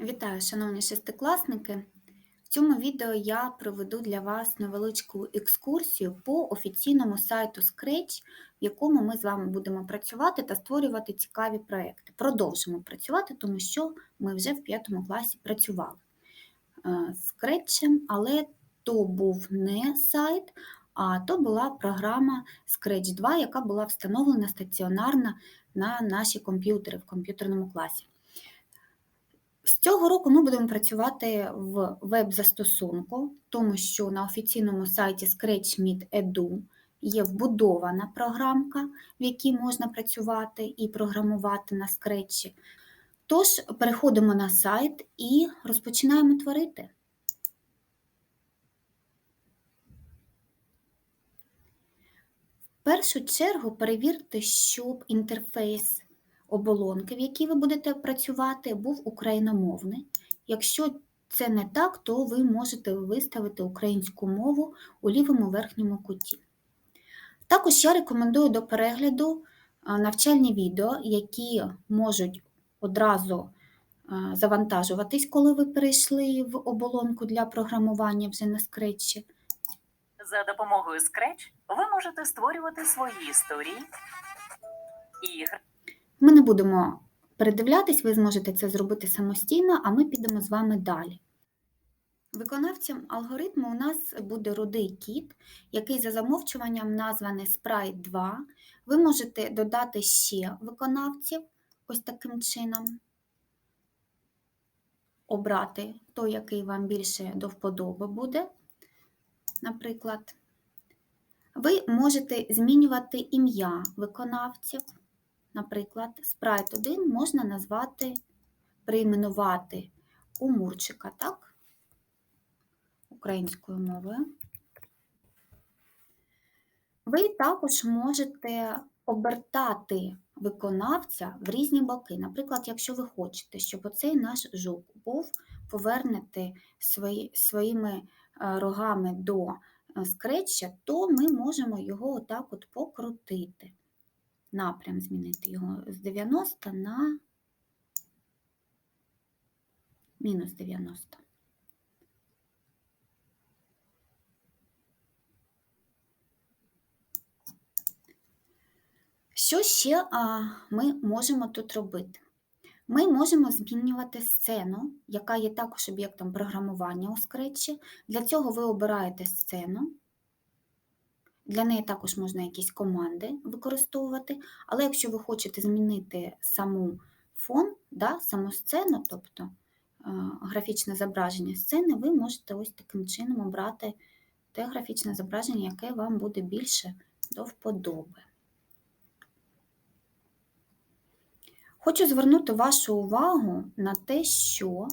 Вітаю, шановні шестикласники! В цьому відео я проведу для вас невеличку екскурсію по офіційному сайту Scratch, в якому ми з вами будемо працювати та створювати цікаві проекти. Продовжимо працювати, тому що ми вже в п'ятому класі працювали е, з Scratch, але то був не сайт, а то була програма Scratch 2, яка була встановлена стаціонарно на наші комп'ютери в комп'ютерному класі. З цього року ми будемо працювати в веб-застосунку, тому що на офіційному сайті ScratchMeet.edu є вбудована програмка, в якій можна працювати і програмувати на Scratch. Тож, переходимо на сайт і розпочинаємо творити. В першу чергу перевірте, щоб інтерфейс оболонки, в якій ви будете працювати, був україномовний. Якщо це не так, то ви можете виставити українську мову у лівому верхньому куті. Також я рекомендую до перегляду навчальні відео, які можуть одразу завантажуватись, коли ви перейшли в оболонку для програмування вже на скретчі. За допомогою Scratch ви можете створювати свої історії, ігри. Ми не будемо передивлятись, ви зможете це зробити самостійно, а ми підемо з вами далі. Виконавцем алгоритму у нас буде рудий кіт, який за замовчуванням названий Sprite 2. Ви можете додати ще виконавців ось таким чином, обрати той, який вам більше до вподоби буде. Наприклад, ви можете змінювати ім'я виконавців. Наприклад, спрайт 1 можна назвати, перейменувати у Мурчика, так? Українською мовою. Ви також можете обертати виконавця в різні боки. Наприклад, якщо ви хочете, щоб оцей наш жук був повернутий свої, своїми е, рогами до е, скретча, то ми можемо його отак от покрутити напрям змінити його з 90 на мінус 90. Що ще ми можемо тут робити? Ми можемо змінювати сцену, яка є також об'єктом програмування у скретчі. Для цього ви обираєте сцену. Для неї також можна якісь команди використовувати, але якщо ви хочете змінити саму фон, да, саму сцену, тобто е, графічне зображення сцени, ви можете ось таким чином обрати те графічне зображення, яке вам буде більше до вподоби. Хочу звернути вашу увагу на те, що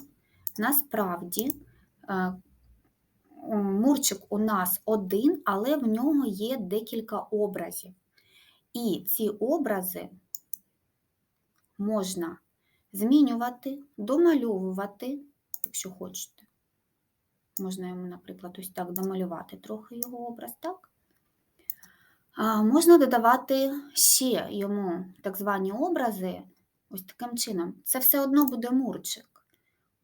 насправді е, Мурчик у нас один, але в нього є декілька образів. І ці образи можна змінювати, домальовувати, якщо хочете. Можна йому, наприклад, ось так домалювати трохи його образ, так? А Можна додавати ще йому так звані образи, ось таким чином. Це все одно буде мурчик.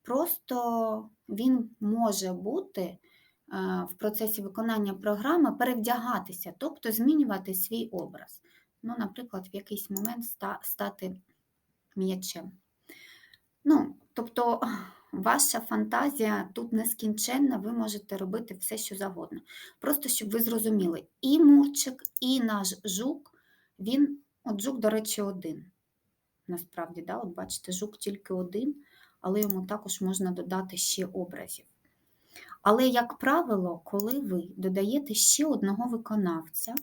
Просто він може бути в процесі виконання програми перевдягатися, тобто змінювати свій образ. Ну, Наприклад, в якийсь момент стати м'ячем. Ну, Тобто, ваша фантазія тут нескінченна, ви можете робити все, що завгодно. Просто щоб ви зрозуміли, і Мурчик, і наш жук, він, от жук, до речі, один. Насправді, да? от бачите, жук тільки один, але йому також можна додати ще образів. Але, як правило, коли ви додаєте ще одного виконавця,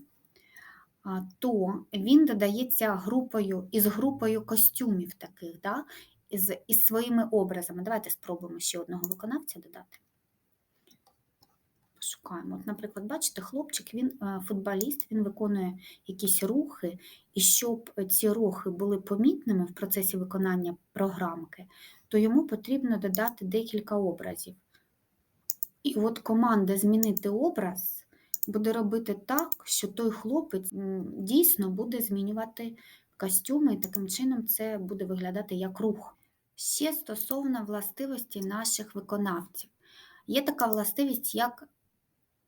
то він додається групою із групою костюмів таких, да, із, із своїми образами. Давайте спробуємо ще одного виконавця додати. Пошукаємо. От, Наприклад, бачите, хлопчик, він е, футболіст, він виконує якісь рухи, і щоб ці рухи були помітними в процесі виконання програмки, то йому потрібно додати декілька образів. І от команда змінити образ буде робити так, що той хлопець дійсно буде змінювати костюми, і таким чином це буде виглядати як рух. Ще стосовно властивості наших виконавців. Є така властивість, як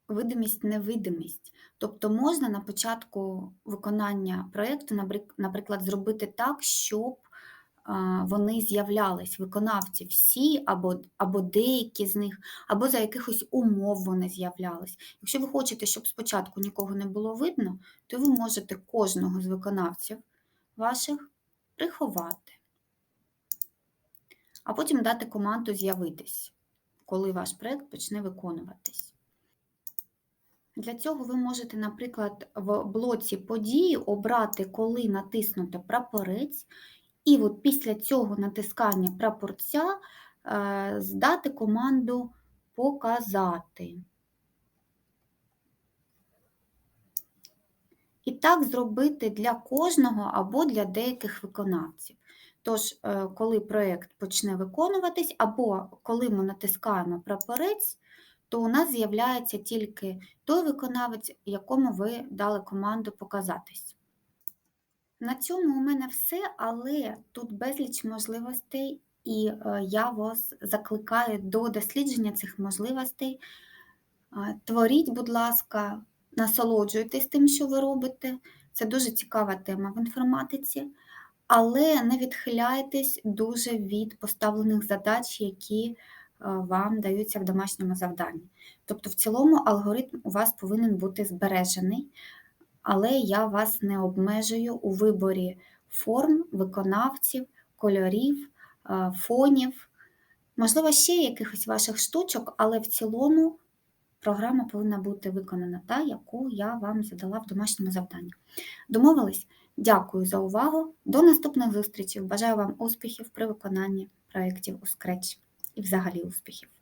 видимість-невидимість. Тобто можна на початку виконання проєкту, наприклад, зробити так, щоб вони з'являлись, виконавці всі або, або деякі з них, або за якихось умов вони з'являлись. Якщо ви хочете, щоб спочатку нікого не було видно, то ви можете кожного з виконавців ваших приховати, а потім дати команду з'явитись, коли ваш проєкт почне виконуватись. Для цього ви можете, наприклад, в блоці події обрати, коли натиснути прапорець, і от після цього натискання прапорця е, здати команду Показати. І так зробити для кожного або для деяких виконавців. Тож, е, коли проєкт почне виконуватись, або коли ми натискаємо прапорець, то у нас з'являється тільки той виконавець, якому ви дали команду показатись. На цьому у мене все, але тут безліч можливостей, і е, я вас закликаю до дослідження цих можливостей. Е, Творіть, будь ласка, насолоджуйтесь тим, що ви робите. Це дуже цікава тема в інформатиці, але не відхиляйтесь дуже від поставлених задач, які е, вам даються в домашньому завданні. Тобто, в цілому алгоритм у вас повинен бути збережений, але я вас не обмежую у виборі форм, виконавців, кольорів, е, фонів, можливо, ще якихось ваших штучок, але в цілому програма повинна бути виконана та, яку я вам задала в домашньому завданні. Домовились? Дякую за увагу. До наступних зустрічей. Бажаю вам успіхів при виконанні проєктів у Scratch і взагалі успіхів.